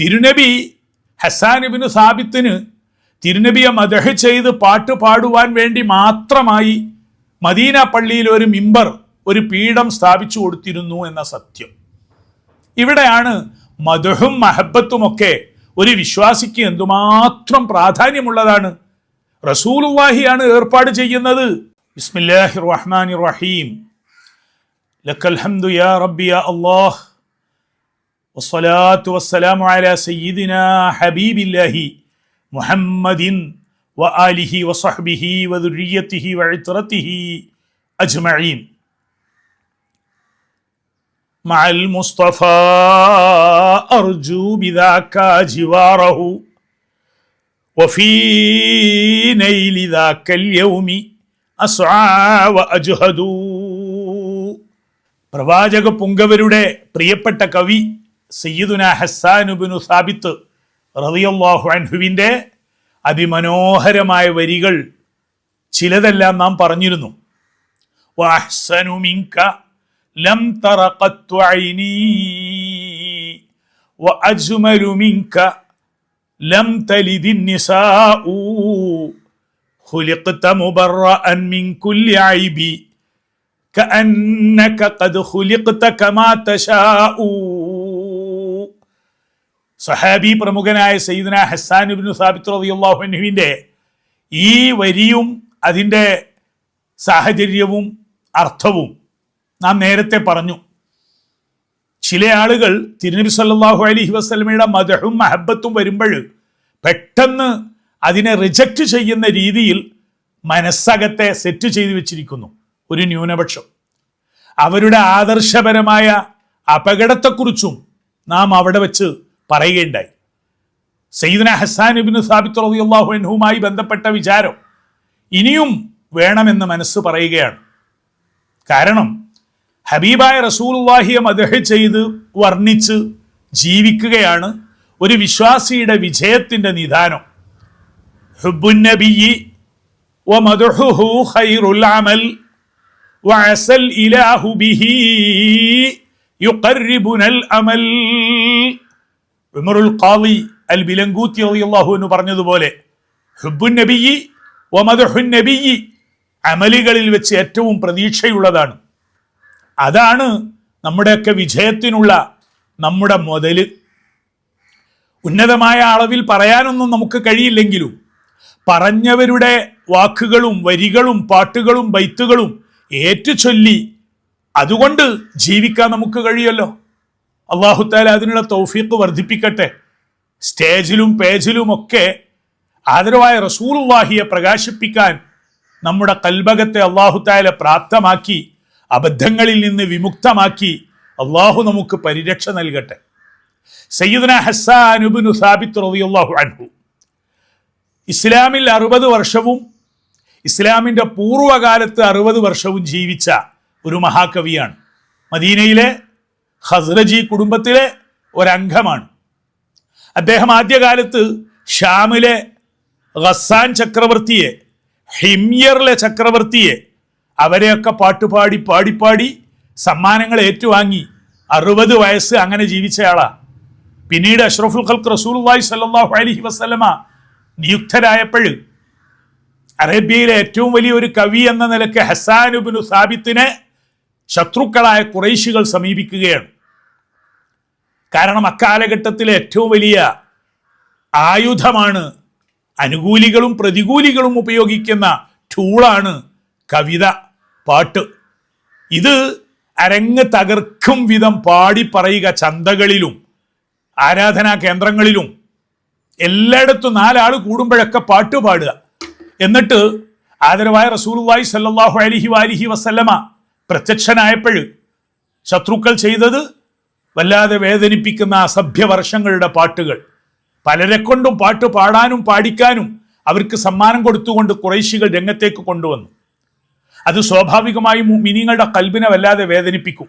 തിരുനബി ഹസാനിബിന് സാബിത്തിന് തിരുനബിയെ മദഹ് ചെയ്ത് പാട്ട് പാടുവാൻ വേണ്ടി മാത്രമായി മദീന പള്ളിയിൽ ഒരു മിമ്പർ ഒരു പീഠം സ്ഥാപിച്ചു കൊടുത്തിരുന്നു എന്ന സത്യം. ഇവിടെയാണ് മധുഹും മഹബത്തുമൊക്കെ ഒരു വിശ്വാസിക്ക് എന്തുമാത്രം പ്രാധാന്യമുള്ളതാണ്. റസൂലുള്ളാഹിയാണ് ഏർപ്പാട് ചെയ്യുന്നത്. ബിസ്മില്ലാഹി റഹ്മാൻ റഹീം. ലക്കൽ ഹംദു യാ റബ്ബി യാ അല്ലാഹ്. والصلاة والسلام على سيدنا حبيب الله محمد وآله وصحبه وذريته وعترته أجمعين مع المصطفى أرجو بذاك جواره وفي نيل ذاك اليوم أسعى وأجهد പ്രവാചക പുങ്കവരുടെ പ്രിയപ്പെട്ട കവി സയ്യിദുന ഹസ്സാനുബിനു സാബിത്ത് റളിയല്ലാഹു അൻഹുവിൻ്റെ അതിമനോഹരമായ വരികൾ ചിലതെല്ലാം നാം പറഞ്ഞിരുന്നു വഅഹ്സനു മിൻക ലം തറ ഖത്തു ഐനി വഅജ്മലു മിൻക ലം തലിദി النساء خلقت مبرأ من كل عيب كأنك قد خلقت كما تشاء സഹാബി പ്രമുഖനായ സയ്യിദന ഹസാനുബിൻ സാബിത്ത് റളിയല്ലാഹു അൻഹുവിന്റെ ഈ വരിയും അതിന്റെ സാഹചര്യവും അർത്ഥവും നാം നേരത്തെ പറഞ്ഞു. ചില ആളുകൾ തിരുനബി സല്ലാഹു അലഹി വസ്ലമയുടെ മതഹും മഹബത്തും വരുമ്പോൾ പെട്ടെന്ന് അതിനെ റിജക്റ്റ് ചെയ്യുന്ന രീതിയിൽ മനസ്സകത്തെ സെറ്റ് ചെയ്തു വെച്ചിരിക്കുന്നു. ഒരു ന്യൂനപക്ഷം. അവരുടെ ആദർശപരമായ അപകടത്തെക്കുറിച്ചും നാം അവിടെ വെച്ച് പറയുകയുണ്ടായി. സയ്യിദിന ഹസാൻ ഇബിന് സാബിത്ത് റളിയല്ലാഹു അൻഹുമായി ബന്ധപ്പെട്ട വിചാരം ഇനിയും വേണമെന്ന് മനസ്സ് പറയുകയാണ്. കാരണം ഹബീബായ റസൂലുള്ളാഹിയെ മദഹ് ചെയ്ത് വർണിച്ച് ജീവിക്കുകയാണ് ഒരു വിശ്വാസിയുടെ വിജയത്തിന്റെ നിദാനം. ഹുബുന്നബിയി വ മധുഹു ഖൈറുൽ അമൽ വഅസൽ ഇലാഹു ബിഹി യുഖർരിബുനൽ അമൽ. ഉമറുൽ ഖാദി അൽ ബിലങ്കൂത്തി അള്ളാഹു എന്ന് പറഞ്ഞതുപോലെ ഹുബുൻ നബിയി ഒമദുഹുൻ നബിയി അമലുകളിൽ വെച്ച് ഏറ്റവും പ്രതീക്ഷയുള്ളതാണ്. അതാണ് നമ്മുടെയൊക്കെ വിജയത്തിനുള്ള നമ്മുടെ മുതൽ. ഉന്നതമായ അളവിൽ പറയാനൊന്നും നമുക്ക് കഴിയില്ലെങ്കിലും പറഞ്ഞവരുടെ വാക്കുകളും വരികളും പാട്ടുകളും ബൈത്തുകളും ഏറ്റുചൊല്ലി അതുകൊണ്ട് ജീവിക്കാൻ നമുക്ക് കഴിയല്ലോ അള്ളാഹുത്താല അതിനുള്ള തൗഫീഖ് വർദ്ധിപ്പിക്കട്ടെ. സ്റ്റേജിലും പേജിലും ഒക്കെ ആദരവായ റസൂലുള്ളാഹിയെ പ്രകാശിപ്പിക്കാൻ നമ്മുടെ കൽബകത്തെ അള്ളാഹുത്താല പ്രാപ്തമാക്കി അബദ്ധങ്ങളിൽ നിന്ന് വിമുക്തമാക്കി അള്ളാഹു നമുക്ക് പരിരക്ഷ നൽകട്ടെ. സയ്യിദന ഹസ്സാനുബിനു സാബിത്ത് റബിയുള്ളാഹു അൻഹു. ഇസ്ലാമിൽ അറുപത് വർഷവും ഇസ്ലാമിന്റെ പൂർവകാലത്ത് അറുപത് വർഷവും ജീവിച്ച ഒരു മഹാകവിയാണ്. മദീനയിലെ ഹസ്രജി കുടുംബത്തിലെ ഒരംഗമാണ്. അദ്ദേഹം ആദ്യകാലത്ത് ഷാമിലെ ഖസാൻ ചക്രവർത്തിയെ ഹിമിയറിലെ ചക്രവർത്തിയെ അവരെയൊക്കെ പാട്ടുപാടി പാടിപ്പാടി സമ്മാനങ്ങൾ ഏറ്റുവാങ്ങി അറുപത് വയസ്സ് അങ്ങനെ ജീവിച്ചയാളാണ് പിന്നീട് അഷ്റഫുൽ ഖൽക്ക് റസൂലുള്ളാഹി സല്ലാഹു അലഹി വസ്ലമ നിയുക്തരായപ്പോൾ അറേബ്യയിലെ ഏറ്റവും വലിയ ഒരു കവി എന്ന നിലയ്ക്ക് ഹസാനുബിനു സാബിത്തിനെ ശത്രുക്കളായ കുറൈശികൾ സമീപിക്കുകയാണ്. കാരണം അക്കാലഘട്ടത്തിലെ ഏറ്റവും വലിയ ആയുധമാണ് അനുകൂലികളും പ്രതികൂലികളും ഉപയോഗിക്കുന്ന ടൂളാണ് കവിത പാട്ട്. ഇത് അരങ്ങ് തകർക്കും വിധം പാടി പറയുക ചന്തകളിലും ആരാധനാ കേന്ദ്രങ്ങളിലും. എല്ലായിടത്തും നാലാൾ കൂടുമ്പോഴൊക്കെ പാട്ട് പാടുക. എന്നിട്ട് ആദരവായ റസൂലുള്ളാഹി സല്ലാഹു അലിഹി വാലിഹി വസല്ലമ പ്രത്യക്ഷനായപ്പോൾ ശത്രുക്കൾ ചെയ്തത് വല്ലാതെ വേദനിപ്പിക്കുന്ന അസഭ്യവർഷങ്ങളുടെ പാട്ടുകൾ. പലരെ കൊണ്ടും പാട്ട് പാടാനും പാടിക്കാനും അവർക്ക് സമ്മാനം കൊടുത്തുകൊണ്ട് കുറേശികൾ രംഗത്തേക്ക് കൊണ്ടുവന്നു. അത് സ്വാഭാവികമായും മിനിങ്ങളുടെ കൽബിനെ വല്ലാതെ വേദനിപ്പിക്കും.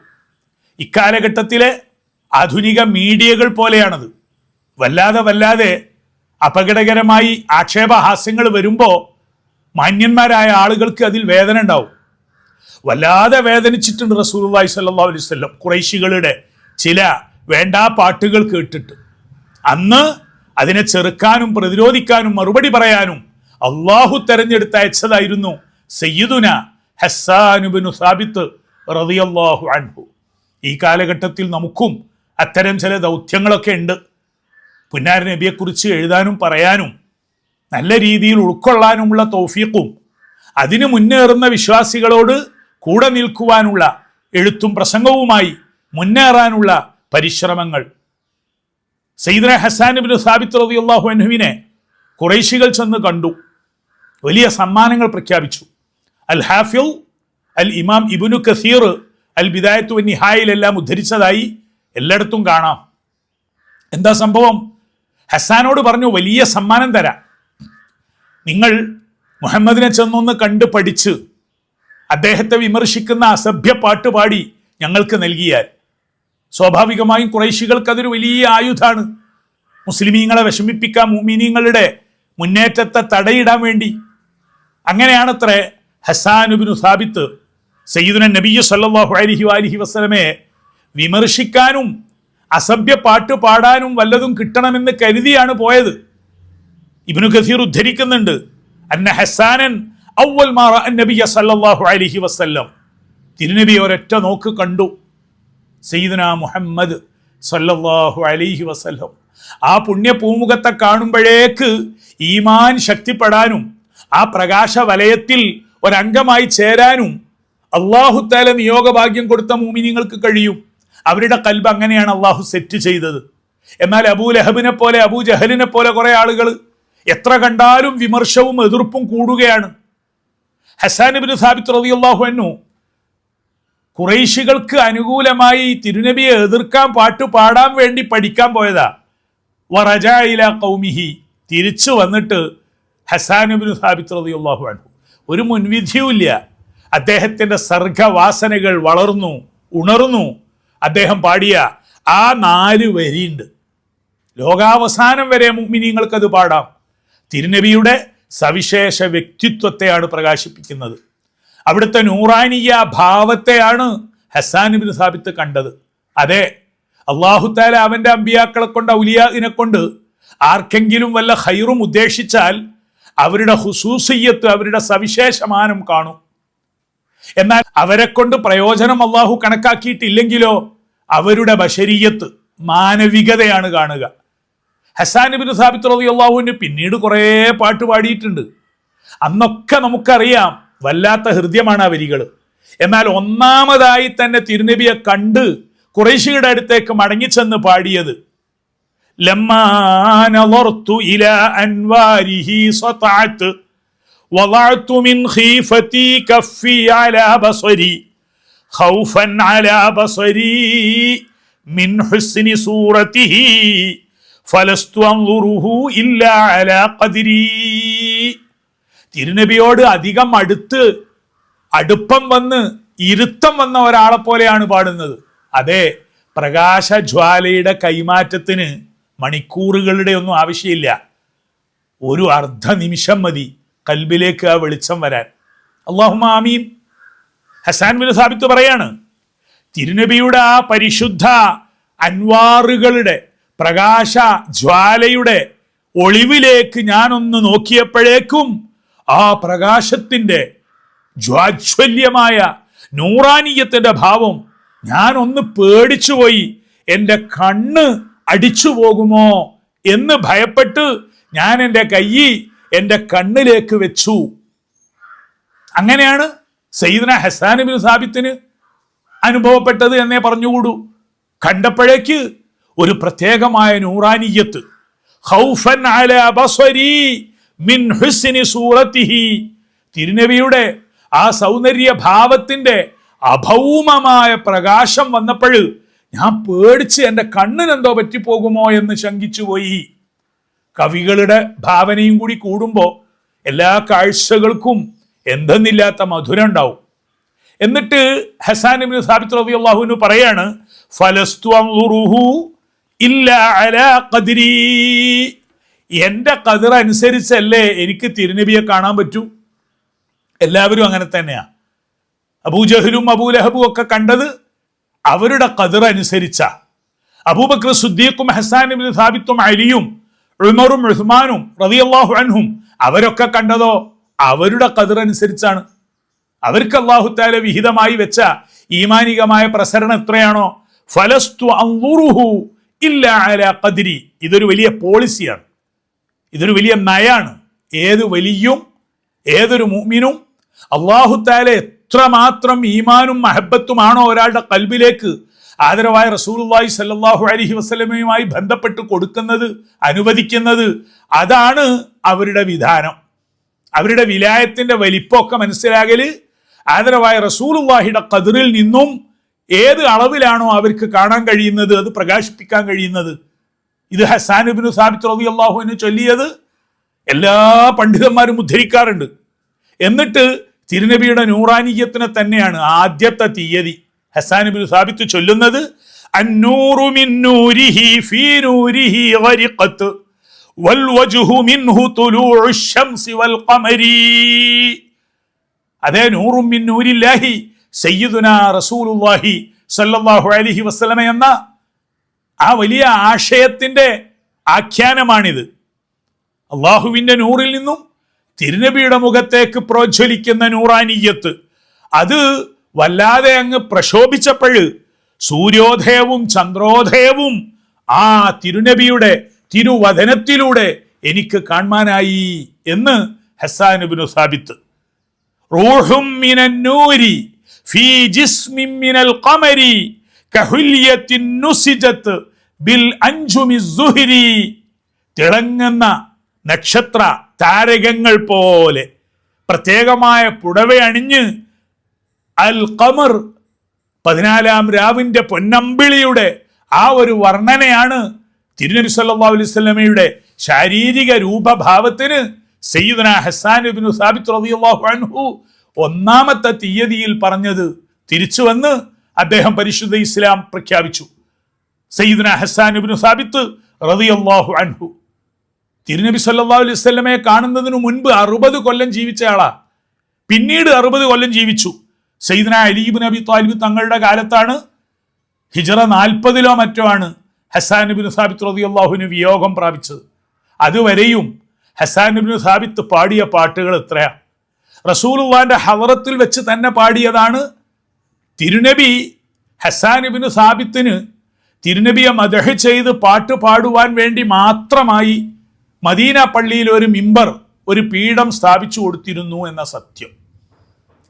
ഇക്കാലഘട്ടത്തിലെ ആധുനിക മീഡിയകൾ പോലെയാണത്. വല്ലാതെ വല്ലാതെ അപകടകരമായി ആക്ഷേപഹാസ്യങ്ങൾ വരുമ്പോൾ മാന്യന്മാരായ ആളുകൾക്ക് അതിൽ വേദന ഉണ്ടാവും. വല്ലാതെ വേദനിച്ചിട്ടുണ്ട് സ്വല്ലല്ലാഹു അലൈഹി വസല്ലം കുറൈശികളുടെ ചില വേണ്ടാ പാട്ടുകൾ കേട്ടിട്ട് അന്ന് അതിനെ ചെറുക്കാനും പ്രതിരോധിക്കാനും മറുപടി പറയാനും അള്ളാഹു തെരഞ്ഞെടുത്ത് അയച്ചതായിരുന്നു സയ്യിദുന ഹസ്സാനുബിനു സാബിത്ത് റളിയല്ലാഹു അൻഹു. ഈ കാലഘട്ടത്തിൽ നമുക്കും അത്തരം ചില ദൗത്യങ്ങളൊക്കെ ഉണ്ട്. പുന്നാര നബിയെക്കുറിച്ച് എഴുതാനും പറയാനും നല്ല രീതിയിൽ ഉൾക്കൊള്ളാനുമുള്ള തൗഫീഖും അതിന് മുന്നേറുന്ന വിശ്വാസികളോട് കൂടെ നിൽക്കുവാനുള്ള എഴുത്തും പ്രസംഗവുമായി മുന്നേറാനുള്ള പരിശ്രമങ്ങൾ. സയ്യിദ്ന ഹസാൻ ബിൻ സാബിത്ത് റളിയല്ലാഹു അൻഹുവിനെ കുറേശികൾ ചെന്ന് കണ്ടു. വലിയ സമ്മാനങ്ങൾ പ്രഖ്യാപിച്ചു. അൽ ഹാഫിൽ അൽ ഇമാം ഇബുനു കസീർ അൽ ബിദായത്തു നിഹായിലെല്ലാം ഉദ്ധരിച്ചതായി എല്ലായിടത്തും കാണാം. എന്താ സംഭവം? ഹസാനോട് പറഞ്ഞു വലിയ സമ്മാനം തരാം. നിങ്ങൾ മുഹമ്മദിനെ ചെന്നൊന്ന് കണ്ട് പഠിച്ച് അദ്ദേഹത്തെ വിമർശിക്കുന്ന അസഭ്യ പാട്ട് പാടി ഞങ്ങൾക്ക് നൽകിയാൽ. സ്വാഭാവികമായും കുറേശികൾക്ക് അതൊരു വലിയ ആയുധമാണ് മുസ്ലിമീങ്ങളെ വിഷമിപ്പിക്കാൻ മുമിനീങ്ങളുടെ മുന്നേറ്റത്തെ തടയിടാൻ വേണ്ടി. അങ്ങനെയാണത്രേ ഹസാനുബിനു സാബിത്ത് സയ്യിദുന നബിയു സല്ലാഹു അലൈഹി വാലിഹി വസ്ലമെ വിമർശിക്കാനും അസഭ്യ പാട്ട് പാടാനും വല്ലതും കിട്ടണമെന്ന് കരുതിയാണ് പോയത്. ഇബിനു കസീർ ഉദ്ധരിക്കുന്നുണ്ട് അന്ന ഹസാനൻ ഔവൽ മാറ നബിയ സല്ലാഹു അലൈഹി വസ്ല്ലം. തിരുനബി ഒരൊറ്റ നോക്ക് കണ്ടു. സയ്യിദുന മുഹമ്മദ് സല്ലല്ലാഹു അലൈഹി വസല്ലം. ആ പുണ്യ പൂമുഖത്തെ കാണുമ്പോഴേക്ക് ഈമാൻ ശക്തിപ്പെടാനും ആ പ്രകാശ വലയത്തിൽ ഒരംഗമായി ചേരാനും അള്ളാഹുത്താല നിയോഗഭാഗ്യം കൊടുത്ത മൂമിനിങ്ങൾക്ക് കഴിയും. അവരുടെ കൽബ് അങ്ങനെയാണ് അള്ളാഹു സെറ്റ് ചെയ്തത്. എന്നാൽ അബൂ ലഹബിനെ പോലെ അബൂ ജഹലിനെ പോലെ കുറെ ആളുകൾ എത്ര കണ്ടാലും വിമർശവും എതിർപ്പും കൂടുകയാണ്. ഹസാൻ ബിൻ സാബിത്ത് റളിയല്ലാഹു അൻഹു കുറേശികൾക്ക് അനുകൂലമായി തിരുനബിയെ എതിർക്കാൻ പാട്ട് പാടാൻ വേണ്ടി പഠിക്കാൻ പോയതാ. വറജായില കൗമിഹി തിരിച്ചു വന്നിട്ട് ഹസാനുബിന് റളിയല്ലാഹു അൻഹു. ഒരു മുൻവിധിയുമില്ല അദ്ദേഹത്തിന്റെ സർഗവാസനകൾ വളർന്നു ഉണർന്നു. അദ്ദേഹം പാടിയ ആ നാല് വരിയുണ്ട്. ലോകാവസാനം വരെ മുഗ്മിനീങ്ങൾക്ക് അത് പാടാം. തിരുനബിയുടെ സവിശേഷ വ്യക്തിത്വത്തെയാണ് പ്രകാശിപ്പിക്കുന്നത്. അവിടുത്തെ നൂറാനിയ ഭാവത്തെയാണ് ഹസാൻ ബിൻ സാബിത്ത് കണ്ടത്. അതെ അള്ളാഹുത്താല അവന്റെ അമ്പിയാക്കളെ കൊണ്ട് ഔലിയാദിനെ കൊണ്ട് ആർക്കെങ്കിലും വല്ല ഹൈറും ഉദ്ദേശിച്ചാൽ അവരുടെ ഹുസൂസിയത്ത് അവരുടെ സവിശേഷമാനം കാണും. എന്നാൽ അവരെ കൊണ്ട് പ്രയോജനം അള്ളാഹു കണക്കാക്കിയിട്ടില്ലെങ്കിലോ അവരുടെ ബഷരീയത്ത് മാനവികതയാണ് കാണുക. ഹസാൻ ബിൻ സാബിത്ത് റബി അള്ളാഹുവിന് പിന്നീട് കുറേ പാട്ട് പാടിയിട്ടുണ്ട്. അന്നൊക്കെ നമുക്കറിയാം വല്ലാത്ത ഹൃദയമാണ് ആ വരികൾ എന്നാൽ ഒന്നാമതായി തന്നെ തിരുനബിയെ കണ്ട് കുറേശിയുടെ അടുത്തേക്ക് മടങ്ങിച്ചെന്ന് പാടിയത് لما نظرت إلى أنواره سطعت وضعت من خيفتي كفي على بصري خوفا على بصري من حسن صورته فلست أنظره إلا على قدري തിരുനബിയോട് അധികം അടുത്ത് അടുപ്പം വന്ന് ഇരുത്തം വന്ന ഒരാളെ പോലെയാണ് പാടുന്നത്. അതെ പ്രകാശ ജ്വാലയുടെ കൈമാറ്റത്തിന് മണിക്കൂറുകളുടെ ഒന്നും ആവശ്യമില്ല. ഒരു അർദ്ധ നിമിഷം മതി കൽബിലേക്ക് ആ വെളിച്ചം വരാൻ. അള്ളാഹു ആമീൻ. ഹസാൻ ബിൻ സാബിത്ത് പറയാണ് തിരുനബിയുടെ ആ പരിശുദ്ധ അൻവാറുകളുടെ പ്രകാശ ജ്വാലയുടെ ഒളിവിലേക്ക് ഞാനൊന്ന് നോക്കിയപ്പോഴേക്കും ആ പ്രകാശത്തിന്റെ ജ്വാജ്വല്യമായ നൂറാനീയത്തിന്റെ ഭാവം ഞാൻ ഒന്ന് പേടിച്ചുപോയി എന്റെ കണ്ണ് അടിച്ചു പോകുമോ എന്ന് ഭയപ്പെട്ട് ഞാൻ എന്റെ കൈ എന്റെ കണ്ണിലേക്ക് വെച്ചു. അങ്ങനെയാണ് സയ്യിദ്ന ഹസാൻ ബിൻ സാബിത്തിന് അനുഭവപ്പെട്ടത് എന്നേ പറഞ്ഞുകൂടൂ. കണ്ടപ്പോഴേക്ക് ഒരു പ്രത്യേകമായ നൂറാനീയത്ത് ഹൗഫൻ അല ബസ്വരി മിൻ ഹുസിനി സൂറത്തിഹി. തിരുനബിയുടെ ആ സൗന്ദര്യ ഭാവത്തിന്റെ അഭൗമമായ പ്രകാശം വന്നപ്പോൾ ഞാൻ പേടിച്ച് എന്റെ കണ്ണിനെന്തോ പറ്റിപ്പോകുമോ എന്ന് ശങ്കിച്ചുപോയി. കവികളുടെ ഭാവനയും കൂടി കൂടുമ്പോൾ എല്ലാ കാഴ്ചകൾക്കും എന്തെന്നില്ലാത്ത മധുരം ഉണ്ടാവും. എന്നിട്ട് ഹസാൻ ഇബ്നു സാബിത്ത് അള്ളാഹുവിന് പറയാണ് ഫലസ്തു ഇല്ല എന്റെ കതിർ അനുസരിച്ചല്ലേ എനിക്ക് തിരുനബിയെ കാണാൻ പറ്റൂ? എല്ലാവരും അങ്ങനെ തന്നെയാ. അബൂജഹലും അബൂലഹബും ഒക്കെ കണ്ടത് അവരുടെ കതിർ അനുസരിച്ച. അബൂബക്ര സുദ്ദീഖും ഹസാനും സാബിത്തും അലിയും ഉമറും ഉസ്മാനും റളിയല്ലാഹു അൻഹും അവരൊക്കെ കണ്ടതോ അവരുടെ കതിർ അനുസരിച്ചാണ്. അവർക്ക് അള്ളാഹു താല വിഹിതമായി വെച്ച ഈമാനികമായ പ്രസരണം എത്രയാണോ? ഫലസ്തു ഇല്ല ഖദ്രി. ഇതൊരു വലിയ പോളിസിയാണ് ഇതൊരു വലിയ നയാണ്. ഏത് വലിയും ഏതൊരു മുഅ്മിനും അള്ളാഹു താല എത്രമാത്രം ഈമാനും മഹബത്തുമാണോ ഒരാളുടെ കൽബിലേക്ക് ആദരവായ റസൂലുള്ളാഹി സല്ലല്ലാഹു അലൈഹി വസല്ലമയുമായി ബന്ധപ്പെട്ട് കൊടുക്കുന്നത് അനുവദിക്കുന്നത് അതാണ് അവരുടെ വിധാനം. അവരുടെ വിലായത്തിന്റെ വലിപ്പമൊക്കെ മനസ്സിലാകൽ ആദരവായ റസൂലുള്ളാഹിയുടെ കതിറിൽ നിന്നും ഏത് അളവിലാണോ അവർക്ക് കാണാൻ കഴിയുന്നത് അത് പ്രകാശിപ്പിക്കാൻ കഴിയുന്നത്. ഇത് ഹസാൻ ഇബ്നു റബി അള്ളാഹുവിന് ചൊല്ലിയത് എല്ലാ പണ്ഡിതന്മാരും ഉദ്ധരിക്കാറുണ്ട്. എന്നിട്ട് തിരുനബിയുടെ നൂറാനീയത്തിനെ തന്നെയാണ് ആദ്യത്തെ തീയതി ഹസാനുബിൻ ഇബ്നു സാബിത്ത് ചൊല്ലുന്നത്. അതേ നൂറും മിൻ നൂരില്ലാഹി സയ്യിദുന റസൂലുള്ളാഹി സല്ലല്ലാഹു അലൈഹി വസല്ലമ എന്ന ആ വലിയ ആശയത്തിന്റെ ആഖ്യാനമാണിത്. അള്ളാഹുവിന്റെ നൂറിൽ നിന്നും തിരുനബിയുടെ മുഖത്തേക്ക് പ്രോജ്വലിക്കുന്ന നൂറാനീയത്ത്. അത് വല്ലാതെ അങ്ങ് പ്രശോഭിച്ചപ്പോഴ് സൂര്യോദയവും ചന്ദ്രോദയവും ആ തിരുനബിയുടെ തിരുവചനത്തിലൂടെ എനിക്ക് കാണാനായി എന്ന് ഹസാനുബിനു സാബിത്ത്. റൂഹും മിനന്നൂരി ഫീ ജിസ്മിൻ മിനൽ ഖമരി ബിൽ അൻജുമി സുഹിരി തിളങ്ങുന്ന നക്ഷത്ര താരകങ്ങൾ പോലെ. പ്രത്യേകമായ പുടവ അണിഞ്ഞ് അൽ കമർ പതിനാലാം രാവിന്റെ പൊന്നമ്പിളിയുടെ ആ ഒരു വർണനയാണ് തിരുനബി സല്ലല്ലാഹു അലൈഹി വസല്ലമയുടെ ശാരീരിക രൂപഭാവത്തിന് സയ്യിദന ഹസാൻ സാബിത്ത് റളിയല്ലാഹു അൻഹു ഒന്നാമത്തെ തീയതിയിൽ പറഞ്ഞത് തിരിച്ചു വന്ന് അദ്ദേഹം പരിശുദ്ധ ഇസ്ലാം പ്രഖ്യാപിച്ചു. സയ്യിദ്ന ഹസാൻ ഇബ്നു സാബിത്ത് റളിയല്ലാഹു അൻഹു. തിരുനബി സല്ലാ അലൈഹി കാണുന്നതിനു മുൻപ് അറുപത് കൊല്ലം ജീവിച്ചയാളാ. പിന്നീട് അറുപത് കൊല്ലം ജീവിച്ചു. സയ്യിദന അലീബ് നബി താലിബ് തങ്ങളുടെ കാലത്താണ്. ഹിജറ നാൽപ്പതിലോ മറ്റോ ആണ് ഹസാൻ ഇബ്നു സാബിത്ത് റതിയല്ലാഹുവിന് വിയോഗം പ്രാപിച്ചത്. അതുവരെയും ഹസാൻ ഇബ്നു സാബിത്ത് പാടിയ പാട്ടുകൾ എത്രയാ? റസൂലുള്ളാന്റെ ഹവറത്തിൽ വെച്ച് തന്നെ പാടിയതാണ് തിരുനബി ഹസാൻ ഇബ്നു സാബിത്തിന് തിരുനബിയെ മദഹ് ചെയ്ത് പാട്ട് പാടുവാൻ വേണ്ടി മാത്രമായി മദീന പള്ളിയിൽ ഒരു മിമ്പർ ഒരു പീഠം സ്ഥാപിച്ചു കൊടുത്തിരുന്നു എന്ന സത്യം.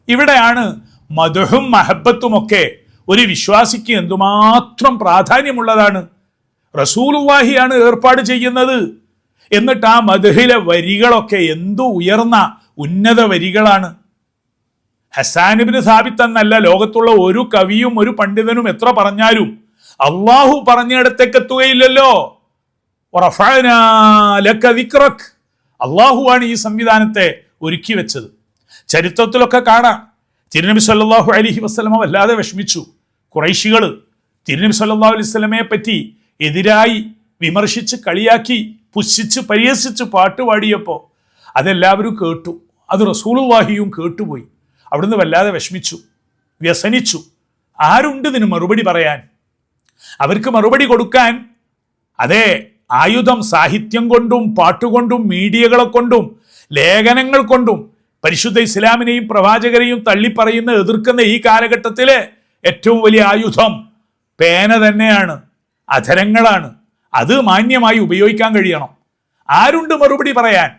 ഇവിടെയാണ് മധുഹും മഹബത്തുമൊക്കെ ഒരു വിശ്വാസിക്ക് എന്തുമാത്രം പ്രാധാന്യമുള്ളതാണ്. റസൂലുവാഹിയാണ് ഏർപ്പാട് ചെയ്യുന്നത്. എന്നിട്ട് ആ മധുഹിലെ വരികളൊക്കെ എന്തു ഉയർന്ന ഉന്നത വരികളാണ്. ഹസാനിബിന് സാബിത്ത് എന്നല്ല ലോകത്തുള്ള ഒരു കവിയും ഒരു പണ്ഡിതനും എത്ര പറഞ്ഞാലും അള്ളാഹു പറഞ്ഞിടത്തേക്ക് എത്തുകയില്ലല്ലോ. അള്ളാഹുവാണ് ഈ സംവിധാനത്തെ ഒരുക്കി വെച്ചത്. ചരിത്രത്തിലൊക്കെ കാണാം. തിരുനബി സല്ലാഹു അലഹി വസ്ലമ വല്ലാതെ വിഷമിച്ചു. കുറൈശികൾ തിരുനബി സല്ലല്ലാഹു അലൈഹി സ്വലമയെ പറ്റി എതിരായി വിമർശിച്ച് കളിയാക്കി പുച്ഛിച്ച് പരിഹസിച്ച് പാട്ട് പാടിയപ്പോൾ അതെല്ലാവരും കേട്ടു. അത് റസൂലുള്ളാഹിയും കേട്ടുപോയി. അവിടുന്ന് വല്ലാതെ വിഷമിച്ചു വ്യസനിച്ചു. ആരുണ്ട് ഇതിന് മറുപടി പറയാൻ? അവർക്ക് മറുപടി കൊടുക്കാൻ അതെ ആയുധം സാഹിത്യം കൊണ്ടും പാട്ടുകൊണ്ടും മീഡിയകളെ കൊണ്ടും ലേഖനങ്ങൾ കൊണ്ടും പരിശുദ്ധ ഇസ്ലാമിനെയും പ്രവാചകരെയും തള്ളിപ്പറയുന്ന എതിർക്കുന്ന ഈ കാലഘട്ടത്തിൽ ഏറ്റവും വലിയ ആയുധം പേന തന്നെയാണ് അധരങ്ങളാണ്. അത് മാന്യമായി ഉപയോഗിക്കാൻ കഴിയണം. ആരുണ്ട് മറുപടി പറയാൻ?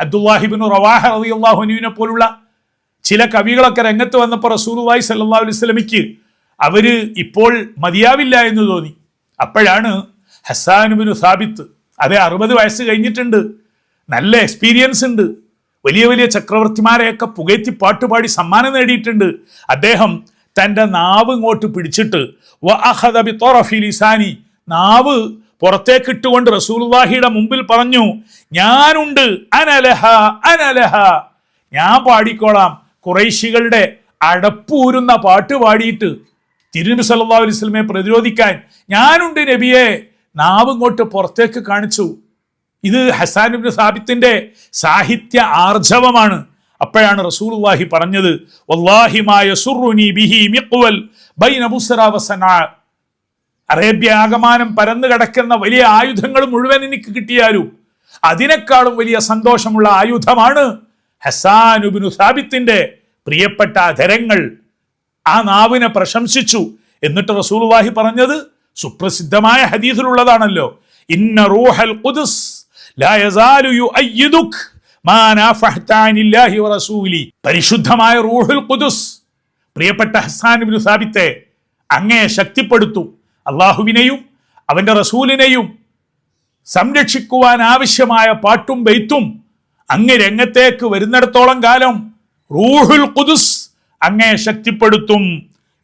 അബ്ദുല്ലാഹിബിൻ റവാഹ അള്ളാഹുനുവിനെ പോലുള്ള ചില കവികളൊക്കെ രംഗത്ത് വന്നപ്പോൾ റസൂലുള്ളാഹി സല്ലാ അലൈഹി വസല്ലമയ്ക്ക് അവർ ഇപ്പോൾ മതിയാവില്ല എന്ന് തോന്നി. അപ്പോഴാണ് ഹസാനുബിനു സാബിത്ത് അതെ അറുപത് വയസ്സ് കഴിഞ്ഞിട്ടുണ്ട് നല്ല എക്സ്പീരിയൻസ് ഉണ്ട് വലിയ വലിയ ചക്രവർത്തിമാരെയൊക്കെ പുകയ്ത്തി പാട്ടുപാടി സമ്മാനം നേടിയിട്ടുണ്ട്. അദ്ദേഹം തന്റെ നാവ് ഇങ്ങോട്ട് പിടിച്ചിട്ട് വഅഹദബി തോറഫി ലിസാനി നാവ് പുറത്തേക്ക് ഇട്ടുകൊണ്ട് റസൂലുള്ളാഹിയുടെ മുമ്പിൽ പറഞ്ഞു ഞാനുണ്ട് അനലഹ അനലഹ ഞാൻ പാടിക്കോളാം കുറൈശികളുടെ അടപ്പൂരുന്ന പാട്ട് പാടിയിട്ട് തിരുനബി സല്ലാ അലൈഹി വസല്ലമയെ പ്രതിരോധിക്കാൻ ഞാനുണ്ട് നബിയെ. നാവ് ഇങ്ങോട്ട് പുറത്തേക്ക് കാണിച്ചു. ഇത് ഹസാൻ ഇബ്നു സാബിത്തിന്റെ സാഹിത്യ ആർജവമാണ്. അപ്പോഴാണ് റസൂലുള്ളാഹി പറഞ്ഞത് അറേബ്യ ആകമാനം പരന്നു കിടക്കുന്ന വലിയ ആയുധങ്ങൾ മുഴുവൻ എനിക്ക് കിട്ടിയാലും അതിനേക്കാളും വലിയ സന്തോഷമുള്ള ആയുധമാണ് ഹസാനുബിനു സാബിത്തിന്റെ പ്രിയപ്പെട്ട അധരങ്ങൾ ആ നാവിനെ പ്രശംസിച്ചു. എന്നിട്ട് റസൂൽവാഹി പറഞ്ഞത് സുപ്രസിദ്ധമായ ഹദീസിലുള്ളതാണല്ലോ. ഇന്ന റൂഹൽ ലാ യസാലു വറസൂലി. പരിശുദ്ധമായ റൂഹുൽ ഖുദ്സ് പ്രിയപ്പെട്ട ഹസാൻ ഇബ്നു സാബിത്തെ അങ്ങയെ ശക്തിപ്പെടുത്തു. അള്ളാഹുവിനെയും അവന്റെ റസൂലിനെയും സംരക്ഷിക്കുവാൻ ആവശ്യമായ പാട്ടും ബെയ്ത്തും അങ്ങ് രംഗത്തേക്ക് വരുന്നിടത്തോളം കാലം റൂഹുൽ കുതുസ് അങ്ങേ ശക്തിപ്പെടുത്തും.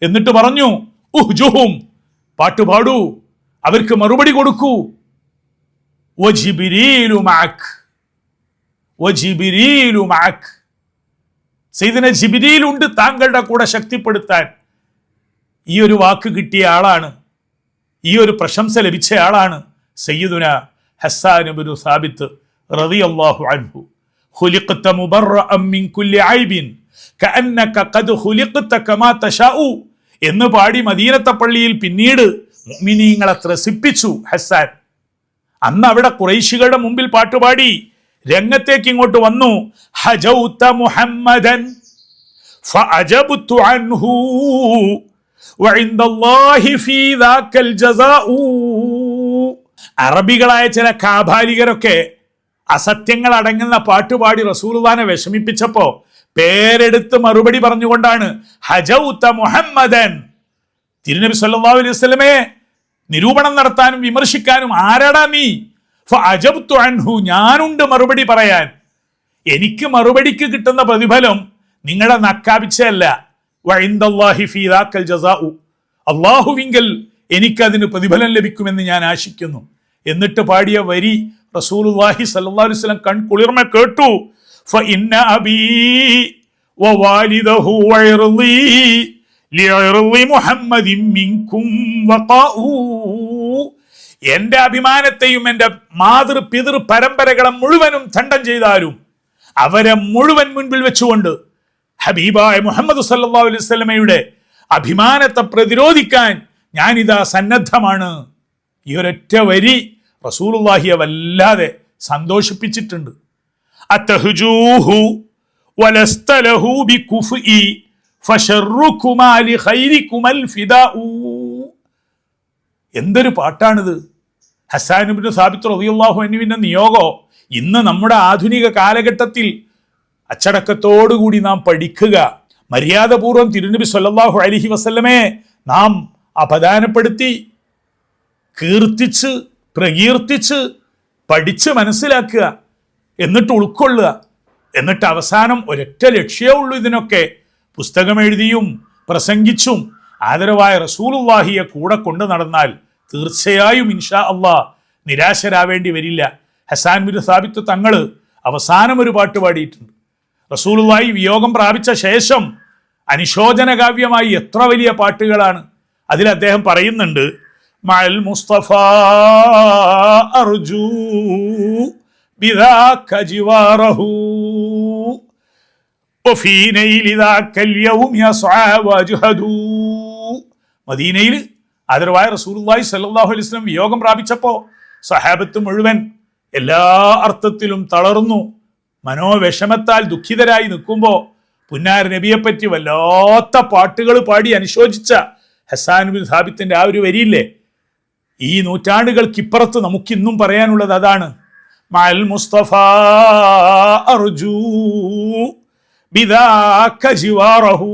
എന്നിട്ട് പറഞ്ഞു ഉഹ്ജുഹും പാട്ട് പാടൂ അവർക്ക് മറുപടി കൊടുക്കൂ. സെയ്ദിനെ ജിബിരിയിലുണ്ട് താങ്കളുടെ കൂടെ ശക്തിപ്പെടുത്താൻ. ഈ ഒരു വാക്ക് കിട്ടിയ ആളാണ്. ഈ ഒരു പ്രശംസ ലഭിച്ച ആളാണ് സയ്യിദുന ഹസ്സാനുബിനു സാബിത്ത് റളിയല്ലാഹു അൻഹു. خلقت مبرأ من كل عيب كأنك قد خلقت كما تشاء എന്ന് പാടി മദീനത്തെ പള്ളിയിൽ പിന്നീട് മുഅ്മിനീങ്ങളെ ത്രസിപ്പിച്ചു ഹസ്സാൻ അന്ന് അവിടെ കുറൈശികളുടെ മുമ്പിൽ പാട്ടുപാടി രംഗത്തേക്ക് ഇങ്ങോട്ട് വന്നു ഹജൗത മുഹമ്മദൻ فأجبت عنه وعند الله في ذاك الجزاء അറബികളായ ചില കാബാലികരൊക്കെ അസത്യങ്ങൾ അടങ്ങുന്ന പാട്ടുപാടി റസൂലുള്ളാനെ വിഷമിപ്പിച്ചപ്പോ പേരെടുത്ത് മറുപടി പറഞ്ഞുകൊണ്ടാണ് ഹജൗത്ത മുഹമ്മദൻ. തിരുനബി സല്ലല്ലാഹു അലൈഹി വസല്ലമയെ നിരൂപണം നടത്താനും വിമർശിക്കാനും ആരാടാ നീ? ഫഅജബ്തു അൻഹു ഞാനുണ്ട് മറുപടി പറയാൻ. എനിക്ക് മറുപടിക്ക് കിട്ടുന്ന പ്രതിഫലം നിങ്ങളെ നക്കാപിച്ചല്ല അള്ളാഹുവിങ്കൽ എനിക്കതിന് പ്രതിഫലം ലഭിക്കുമെന്ന് ഞാൻ ആശിക്കുന്നു. എന്നിട്ട് പാടിയ വരി റസൂലുല്ലാഹി സല്ലല്ലാഹു അലൈഹി വസല്ലം കൺ കുളിർമ കേട്ടു. ഫഇന്ന അബീ വവാലിദഹു വഇർളി ലിഇർളി മുഹമ്മദിൻ മിൻകും വഖാഉ. എന്റെ അഭിമാനത്തെയും എന്റെ മാതൃ പിതൃ പരമ്പരകളെ മുഴുവനും ഖണ്ഡം ചെയ്താലും അവരെ മുഴുവൻ മുൻപിൽ വെച്ചുകൊണ്ട് ഹബീബായ മുഹമ്മദ് സല്ലല്ലാഹു അലൈഹി വസല്ലമയുടെ അഭിമാനത്തെ പ്രതിരോധിക്കാൻ ഞാനിതാ സന്നദ്ധമാണ്. ഈ ഒരൊറ്റ വരി റസൂലുള്ളാഹിയെ വല്ലാതെ സന്തോഷിപ്പിച്ചിട്ടുണ്ട്. അത്തഹുജൂഹു വലസ്ത ലഹു ബികുഫ്ഇ ഫശർറുകുമാ ലിഖൈരികുമൽ ഫിദാഉ. എന്തൊരു പാട്ടാണിത്. ഹസാനുബിന് സാബിത്ത് റബിയുള്ളാഹു അനുവിന്റെ നിയോഗോ ഇന്ന് നമ്മുടെ ആധുനിക കാലഘട്ടത്തിൽ അച്ചടക്കത്തോടുകൂടി നാം പഠിക്കുക മര്യാദപൂർവം തിരുനബി സ്വല്ലല്ലാഹു അലൈഹി വസല്ലമയെ നാം അപദാനപ്പെടുത്തി കീർത്തിച്ച് പ്രകീർത്തിച്ച് പഠിച്ച് മനസ്സിലാക്കുക എന്നിട്ട് ഉൾക്കൊള്ളുക. എന്നിട്ട് അവസാനം ഒരൊറ്റ ലക്ഷ്യമേ ഉള്ളൂ ഇതിനൊക്കെ. പുസ്തകം എഴുതിയും പ്രസംഗിച്ചും ആദരവായ റസൂലുള്ളാഹിയെ കൂടെ കൊണ്ടു നടന്നാൽ തീർച്ചയായും ഇൻഷാ അള്ളാ നിരാശരാവേണ്ടി വരില്ല. ഹസാൻ ബിൻ സാബിത്ത് തങ്ങൾ അവസാനം ഒരു പാട്ട് പാടിയിട്ടുണ്ട്. റസൂലുള്ളാഹി വിയോഗം പ്രാപിച്ച ശേഷം അനുശോചന കാവ്യമായി എത്ര വലിയ പാട്ടുകളാണ് അതിൽ അദ്ദേഹം പറയുന്നുണ്ട്. മഅൽ മുസ്തഫ അർജു ബിദാക ജിവാറഹു وفي نيل ذاك اليوم يسعى وجهدو മദീനയിൽ ആദരവായ റസൂലുള്ളാഹി സ്വല്ലല്ലാഹു അലൈഹി വസല്ലം വിയോഗം പ്രാപിച്ചപ്പോ സഹാബത്ത് മുഴുവൻ എല്ലാ അർത്ഥത്തിലും തളർന്നു മനോവിഷമത്താൽ ദുഃഖിതരായി നിൽക്കുമ്പോൾ പുന്നാര നബിയെപ്പറ്റി വല്ലാത്ത പാട്ടുകൾ പാടി അനുശോചിച്ച ഹസാൻ ബിൻ സാബിത്തിന്റെ ആ ഒരു വരിയില്ലേ ഈ നൂറ്റാണ്ടുകൾക്കിപ്പുറത്ത് നമുക്കിന്നും പറയാനുള്ളത് അതാണ്. മൽ മുസ്തഫ അർജു ബിദാക്ക ജിവാറഹു.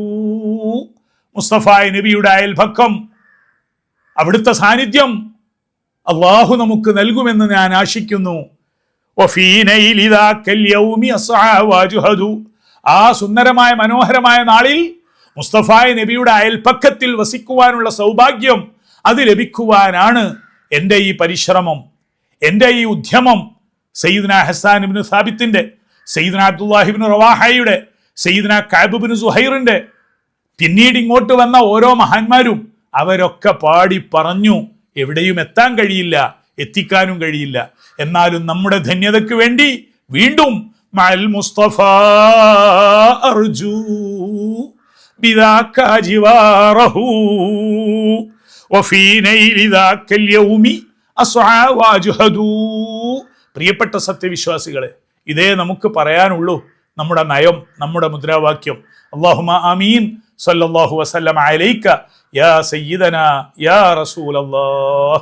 മുസ്തഫായ നബിയുടെ അയൽപക്കം അവിടുത്തെ സാന്നിധ്യം അള്ളാഹു നമുക്ക് നൽകുമെന്ന് ഞാൻ ആശിക്കുന്നു. ആ സുന്ദരമായ മനോഹരമായ നാളിൽ മുസ്തഫായ നബിയുടെ അയൽപ്പക്കത്തിൽ വസിക്കുവാനുള്ള സൗഭാഗ്യം അത് ലഭിക്കുവാനാണ് എന്റെ ഈ പരിശ്രമം എന്റെ ഈ ഉദ്യമം. സയ്യിദ്ന ഹസാൻ ഇബ്നു സാബിത്തിന്റെ സയ്യിദ്ന അബ്ദുല്ലാഹിബിൻ റവാഹയുടെ സയ്യിദ്ന കാബുബിൻ സുഹൈറിന്റെ. പിന്നീട് ഇങ്ങോട്ട് വന്ന ഓരോ മഹാന്മാരും അവരൊക്കെ പാടി പറഞ്ഞു എവിടെയും എത്താൻ കഴിയില്ല എത്തിക്കാനും കഴിയില്ല. എന്നാലും നമ്മുടെ ധന്യതയ്ക്ക് വേണ്ടി വീണ്ടും മൽ മുസ്തഫ അർജു ബിദാക പ്രിയപ്പെട്ട സത്യവിശ്വാസികളെ ഇതേ നമുക്ക് പറയാനുള്ളൂ നമ്മുടെ നയം നമ്മുടെ മുദ്രാവാക്യം. അള്ളാഹു അമീൻ സല്ലല്ലാഹു വസല്ലം അലൈക്ക യാ സയ്യിദന യാ റസൂലല്ലാഹ്.